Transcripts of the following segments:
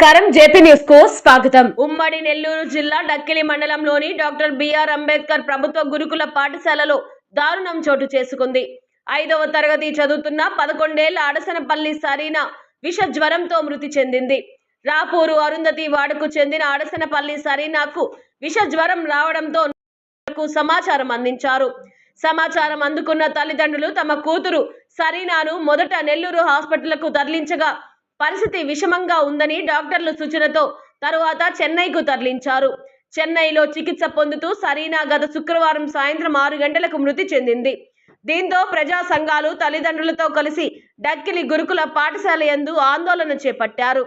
నమస్కారం. జేపీ న్యూస్కు స్వాగతం. ఉమ్మడి నెల్లూరు జిల్లా డక్కిలి మండలంలోని డాక్టర్ బిఆర్ అంబేద్కర్ ప్రభుత్వ గురుకుల పాఠశాలలో దారుణం చోటు చేసుకుంది. ఐదవ తరగతి చదువుతున్న పదకొండేళ్ళ అడసనపల్లి సరీనా విష జ్వరంతో మృతి చెందింది. రాపూరు అరుంధతి వాడకు చెందిన అడసనపల్లి సరీనాకు విష జ్వరం రావడంతో సమాచారం అందించారు. సమాచారం అందుకున్న తల్లిదండ్రులు తమ కూతురు సరీనాను మొదట నెల్లూరు హాస్పిటల్కు తరలించగా పరిస్థితి విషమంగా ఉందని డాక్టర్లు సూచనతో తరువాత చెన్నైకు తరలించారు. చెన్నైలో చికిత్స పొందుతూ సరీనా గత శుక్రవారం సాయంత్రం ఆరు గంటలకు మృతి చెందింది. దీంతో ప్రజా సంఘాలు తల్లిదండ్రులతో కలిసి డక్కిలి గురుకుల పాఠశాల యందు ఆందోళన చేపట్టారు.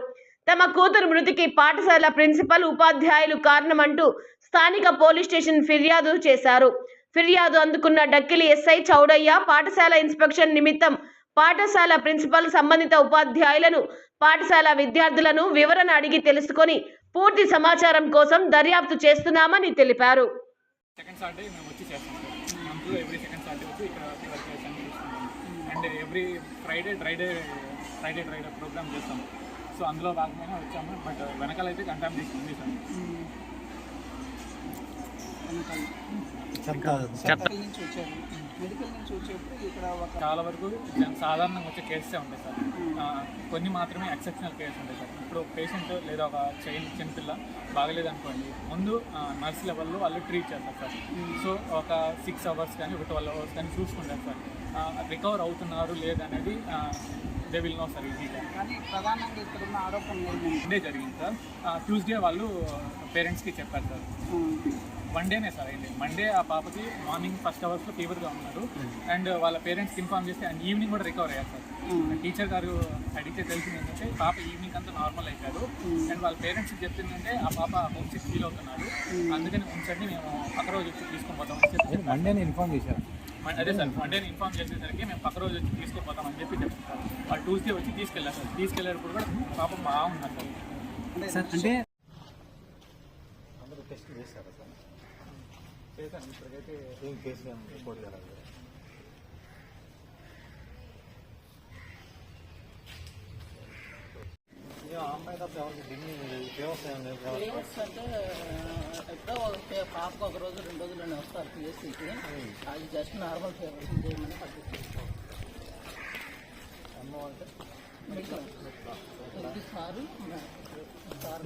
తమ కూతురు మృతికి పాఠశాల ప్రిన్సిపల్ ఉపాధ్యాయులు కారణమంటూ స్థానిక పోలీస్ స్టేషన్ ఫిర్యాదు చేశారు. ఫిర్యాదు అందుకున్న డక్కిలి ఎస్ఐ చౌడయ్య పాఠశాల ఇన్స్పెక్షన్ నిమిత్తం పాఠశాల ప్రిన్సిపల్ సంబంధిత ఉపాధ్యాయులను పాఠశాల విద్యార్థులను వివరణ అడిగి తెలుసుకొని పూర్తి సమాచారం కోసం దర్యాప్తు చేస్తున్నామని తెలిపారు. సెకండ్ సాటర్డే మేము వచ్చి చేస్తాం సార్. మంత్లో ఎవ్రీ సెకండ్ సాటర్డే వచ్చి ఇక్కడ వర్క్ చేస్తాం and every Friday dry day Friday dry day program చేస్తాం. సో అందులో భాగంగానే వచ్చాము. బట్ వెనకాల అయితే కంటామినేషన్ ఉంది మెడికల్ నుంచి వచ్చారు. మెడికల్ నుంచి వచ్చేప్పుడు ఇక్కడ ఒక చాలా వరకు సాధారణంగా వచ్చే కేసెసే ఉంటాయి సార్. ఆ, కొన్ని మాత్రమే ఎక్సెప్షనల్ కేసెస్ ఉంటాయి సార్. ఇప్పుడు పేషెంట్ లేదా ఒక చైల్డ్ చిన్నపిల్ల బాగలేదు అనుకోండి ముందు నర్స్ లెవెల్లో వాళ్ళు ట్రీట్ చేస్తారు సార్. సో ఒక సిక్స్ అవర్స్ కానీ ఒక ట్వెల్వ్ అవర్స్ కానీ చూసుకుంటారు సార్. రికవర్ అవుతున్నారు లేదనేది దే విల్ నో సార్ ఈజీగా కానీ ప్రధానంగా ఇక్కడ ఉన్న మండే జరిగింది సార్. ట్యూస్డే వాళ్ళు పేరెంట్స్కి చెప్పారు సార్. వన్ డేనే సార్ అయింది. మండే ఆ పాపకి మార్నింగ్ ఫస్ట్ అవర్స్లో ఫీవర్గా ఉన్నారు. అండ్ వాళ్ళ పేరెంట్స్కి ఇన్ఫార్మ్ చేస్తే అండ్ ఈవినింగ్ కూడా రికవర్ అయ్యారు సార్. టీచర్ గారు అడిగితే తెలిసింది ఏంటంటే పాప ఈవినింగ్ అంతా నార్మల్ అయిపోయారు అండ్ వాళ్ళ పేరెంట్స్కి చెప్పిందంటే ఆ పాప హోమ్ సిక్ ఫీల్ అవుతున్నారు అందుకని ఉంచండి మేము పక్క రోజు వచ్చి తీసుకొని పోతాం. అని చెప్పి చెప్పారు. మండేని ఇన్ఫార్మ్ చేశారు. అదే సార్ మండేని ఇన్ఫార్మ్ చేసేసరికి మేము పక్క రోజు వచ్చి తీసుకుపోతాం అని చెప్పి చెప్పారు. సార్ వాళ్ళు ట్యూస్డే వచ్చి తీసుకెళ్ళారు సార్. తీసుకెళ్ళేటప్పుడు కూడా పాప బాగున్నారు సార్ సార్ అంటే అందరూ టెస్ట్ చేశారా సార్? చేశాను. ఇప్పటికైతే ఏం కేసు రిపోర్ట్ చేయాలి ఫేమస్ అంటే ఎప్పుడో పాపకు ఒక రోజు రెండు రోజులు వస్తారు పిఎస్సికి అది జస్ట్ నార్మల్ ఫేవర్స్ చేయమని పట్టించుకుంటాం అమ్మ అంటే సారు సార్